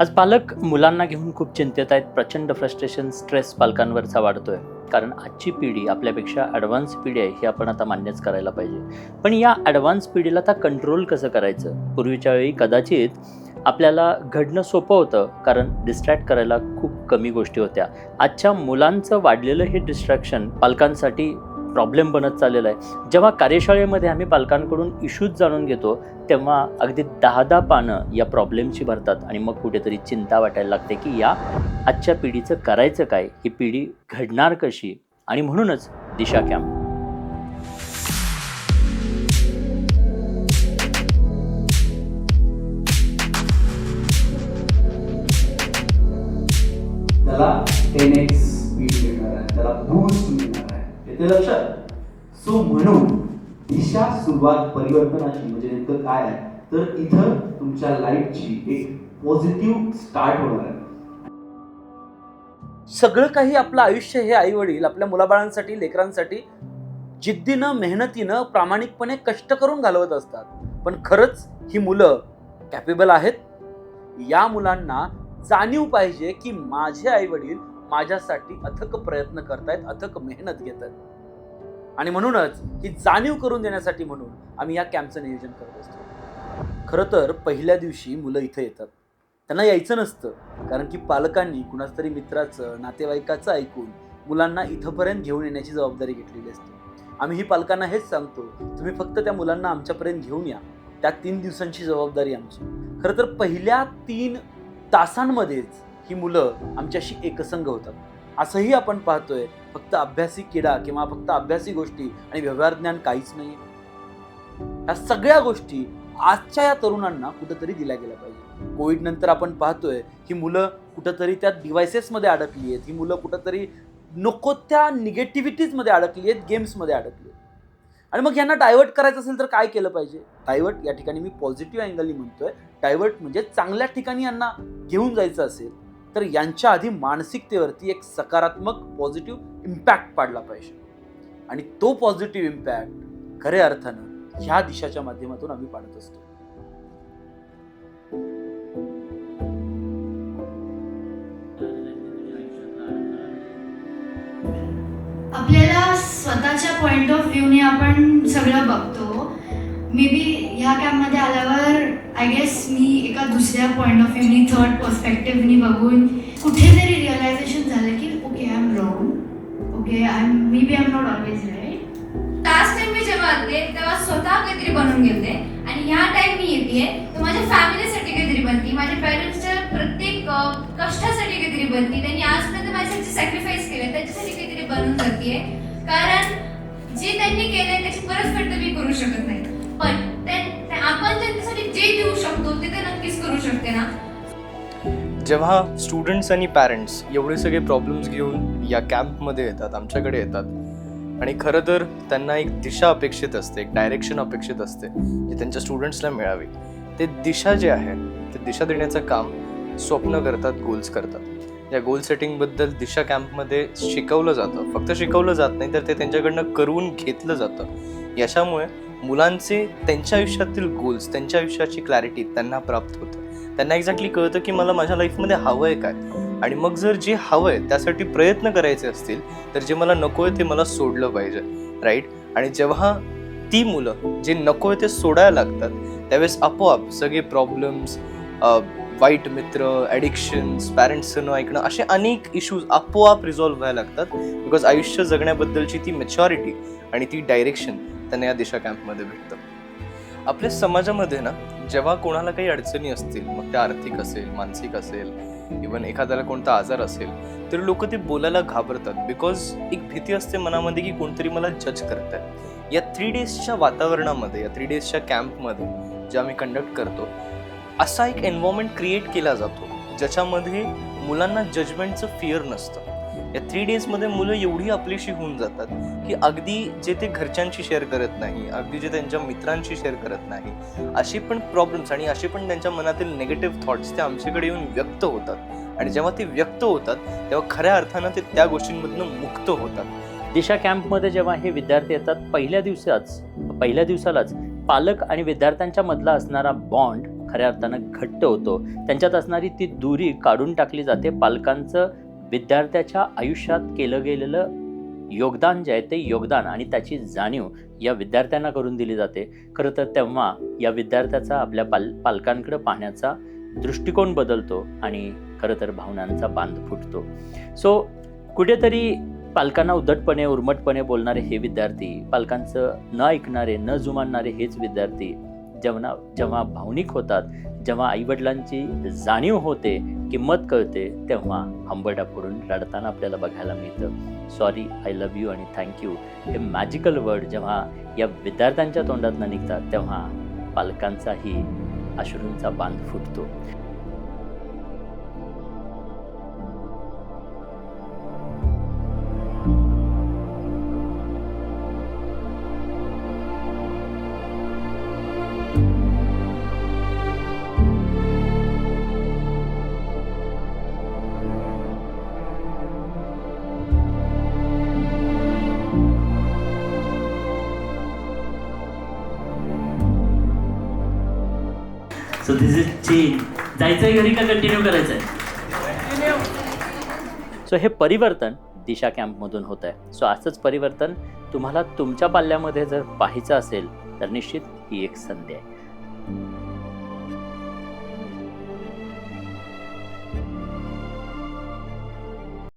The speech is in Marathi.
आज पालक मुलांना घेऊन खूप चिंतेत आहेत. प्रचंड फ्रस्ट्रेशन स्ट्रेस पालकांवरचा वाढतोय. कारण आजची पिढी आपल्यापेक्षा ॲडव्हान्स पिढी आहे हे आपण आता मान्यच करायला पाहिजे. पण या ॲडव्हान्स पिढीला आता कंट्रोल कसं करायचं? पूर्वीच्या वेळी कदाचित आपल्याला घडणं सोपं होतं कारण डिस्ट्रॅक्ट करायला खूप कमी गोष्टी होत्या. आजच्या मुलांचं वाढलेलं हे डिस्ट्रॅक्शन पालकांसाठी प्रॉब्लेम बनत चाललेला आहे. जेव्हा कार्यशाळेमध्ये आम्ही पालकांकडून इश्यूज जाणून घेतो तेव्हा अगदी दहा दहा पानं या प्रॉब्लेमची भरतात आणि मग कुठेतरी चिंता वाटायला लागते की या आजच्या पिढीचं करायचं काय? ही पिढी घडणार कशी? आणि म्हणूनच दिशा कॅम्प त्याला टेन एक्स स्पीड मिळणार आहे. त्याला बूस्ट मिळणार आहे. ते लक्षात. सो म्हणून दिशा सुरुवात परिवर्तनाची म्हणजे नेमकं काय आहे? तर इथं तुमच्या लाईफची एक पॉझिटिव्ह स्टार्ट होणार आहे. सगळं काही आपलं आयुष्य हे आई वडील आपल्या मुलाबाळांसाठी लेकरांसाठी जिद्दीनं मेहनतीनं प्रामाणिकपणे कष्ट करून घालवत असतात. पण खरंच ही मुलं कॅपेबल आहेत? या मुलांना जाणीव पाहिजे की माझे आई वडील माझ्यासाठी अथक प्रयत्न करतायत अथक मेहनत घेत आहेत आणि म्हणूनच ही जाणीव करून देण्यासाठी म्हणून आम्ही या कॅम्पचं नियोजन करत असतो. खरं तर पहिल्या दिवशी मुलं इथं येतात. त्यांना यायचं नसतं कारण की पालकांनी कुणाच तरी मित्राचं नातेवाईकाचं ऐकून मुलांना इथंपर्यंत घेऊन येण्याची जबाबदारी घेतलेली असते. आम्ही ही पालकांना हेच सांगतो तुम्ही फक्त त्या मुलांना आमच्यापर्यंत घेऊन या. त्या तीन दिवसांची जबाबदारी आमची. खरं तर पहिल्या तीन तासांमध्येच ही मुलं आमच्याशी एकसंग होतात. असंही आपण पाहतोय फक्त अभ्यासी किडा किंवा फक्त अभ्यासी गोष्टी आणि व्यवहार ज्ञान काहीच नाही या सगळ्या गोष्टी आजच्या या तरुणांना कुठंतरी दिल्या गेल्या पाहिजे कोविड नंतर आपण पाहतोय ही मुलं कुठंतरी त्या डिव्हायसेसमध्ये अडकली आहेत ही मुलं कुठंतरी नको त्या निगेटिव्हिटीजमध्ये अडकली आहेत गेम्समध्ये अडकली आहेत. आणि मग यांना डायव्हर्ट करायचं असेल तर काय केलं पाहिजे? डायव्हर्ट या ठिकाणी मी पॉझिटिव्ह अँगलनी म्हणतोय डायव्हर्ट म्हणजे चांगल्या ठिकाणी यांना घेऊन जायचं असेल तर यांच्या आधी मानसिकतेवरती एक सकारात्मक पॉझिटिव्ह इम्पॅक्ट पाडला पाहिजे. आणि तो पॉझिटिव्ह इम्पॅक्ट खऱ्या अर्थानं ह्या दिशाच्या माध्यमातून आम्ही पाडत असतो. आपल्याला स्वतःच्या पॉइंट ऑफ व्ह्यूने आपण सगळं बघतो. मे बी ह्या कॅम्पमध्ये आल्यावर आय गेस मी एका दुसऱ्या पॉईंट ऑफ व्ह्यूनी थर्ड पर्स्पेक्टिव्हनी बघून कुठेतरी रिअलायझेशन झालं की okay I am wrong okay I am maybe I am not always right last time मी जेव्हा आले तेव्हा स्वतः काहीतरी बनवून घेते आणि ह्या टाइम मी येते तर माझ्या फॅमिलीसाठी काहीतरी बनती. माझ्या पेरेंट्सच्या प्रत्येक कष्टासाठी काहीतरी बनती. त्यांनी आजपर्यंत माझ्यासाठी सॅक्रिफाईस केले त्याच्यासाठी काहीतरी बनवून जाते कारण जे त्यांनी केलंय त्याची परतफेड तर मी करू शकत नाही. जेव्हा स्टुडंट्स आणि पॅरेंट्स एवढे सगळे प्रॉब्लेम्स घेऊन या कॅम्पमध्ये येतात आमच्याकडे येतात आणि खरं तर त्यांना एक दिशा अपेक्षित असते एक डायरेक्शन अपेक्षित असते जी त्यांच्या स्टुडंट्सला मिळावी. ते दिशा जे आहे ते दिशा देण्याचं काम स्वप्न करतात गोल्स करतात. या गोल सेटिंगबद्दल दिशा कॅम्पमध्ये शिकवलं जातं. फक्त शिकवलं जात नाही तर ते त्यांच्याकडनं करून घेतलं जातं. याच्यामुळे मुलांचे त्यांच्या आयुष्यातील गोल्स त्यांच्या आयुष्याची क्लॅरिटी त्यांना प्राप्त होतं. त्यांना एक्झॅक्टली कळतं की मला माझ्या लाईफमध्ये हवं आहे काय. आणि मग जर जे हवं आहे त्यासाठी प्रयत्न करायचे असतील तर जे मला नको आहे ते मला सोडलं पाहिजे राईट आणि जेव्हा ती मुलं जे नको आहे ते सोडायला लागतात त्यावेळेस आपोआप सगळे प्रॉब्लेम्स वाईट मित्र ॲडिक्शन्स पॅरेंट्सचं न ऐकणं असे अनेक इश्यूज आपोआप रिझॉल्व्ह व्हायला लागतात बिकॉज आयुष्य जगण्याबद्दलची ती मेच्युरिटी आणि ती डायरेक्शन त्यांना या दिशा कॅम्पमध्ये भेटतं. आपल्या समाजामध्ये ना जेव्हा कोणाला काही अडचणी असतील मग त्या आर्थिक असेल मानसिक असेल इवन एखाद्याला कोणता आजार असेल तर लोक ते बोलायला घाबरतात. बिकॉज एक भीती असते मनामध्ये की कोणतरी मला जज करत आहे या थ्री डेजच्या वातावरणामध्ये या थ्री डेजच्या कॅम्पमध्ये जे आम्ही कंडक्ट करतो असा एक एन्व्हायरमेंट क्रिएट केला जातो ज्याच्यामध्ये मुलांना जजमेंटचं फिअर नसतं. या थ्री डेजमध्ये मुलं एवढी आपलीशी होऊन जातात की अगदी जे ते घरच्यांशी शेअर करत नाही अगदी जे त्यांच्या मित्रांशी शेअर करत नाही असे पण प्रॉब्लेम्स आणि असे पण त्यांच्या मनातील निगेटिव्ह थॉट्स ते आमच्याकडे येऊन व्यक्त होतात. आणि जेव्हा ते व्यक्त होतात तेव्हा खऱ्या अर्थानं ते त्या गोष्टींमधनं मुक्त होतात. दिशा कॅम्पमध्ये जेव्हा हे विद्यार्थी येतात पहिल्या दिवसाच पहिल्या दिवसालाच पालक आणि विद्यार्थ्यांच्या मधला असणारा बॉन्ड खऱ्या अर्थानं घट्ट होतो. त्यांच्यात असणारी ती दुरी काढून टाकली जाते पालकांचं विद्यार्थ्याच्या आयुष्यात केलं गेलेलं योगदान जे आहे ते योगदान आणि त्याची जाणीव या विद्यार्थ्यांना करून दिली जाते. खरं तर तेव्हा या विद्यार्थ्याचा आपल्या पाल पालकांकडे पाहण्याचा दृष्टिकोन बदलतो आणि खरं तर भावनांचा बांध फुटतो. सो कुठेतरी पालकांना उद्धटपणे उर्मटपणे बोलणारे हे विद्यार्थी पालकांचं न ऐकणारे न जुमानणारे हेच विद्यार्थी जेव्हा जेव्हा भावनिक होतात जेव्हा आईवडिलांची जाणीव होते किंमत कळते तेव्हा हंबरडा फोडून रडताना आपल्याला बघायला मिळतं. सॉरी आय लव्ह यू आणि थँक्यू हे मॅजिकल वर्ड जेव्हा या विद्यार्थ्यांच्या तोंडातनं निघतात तेव्हा पालकांचाही अश्रूंचा बांध फुटतो. सो दिस इज चेंज जायचंय घरी का कंटिन्यू करायचंय? सो हे परिवर्तन दिशा कॅम्पमधून होत आहे. सो असंच परिवर्तन तुम्हाला तुमच्या पाल्यामध्ये जर पाहायचं असेल तर निश्चित ही एक संधी आहे.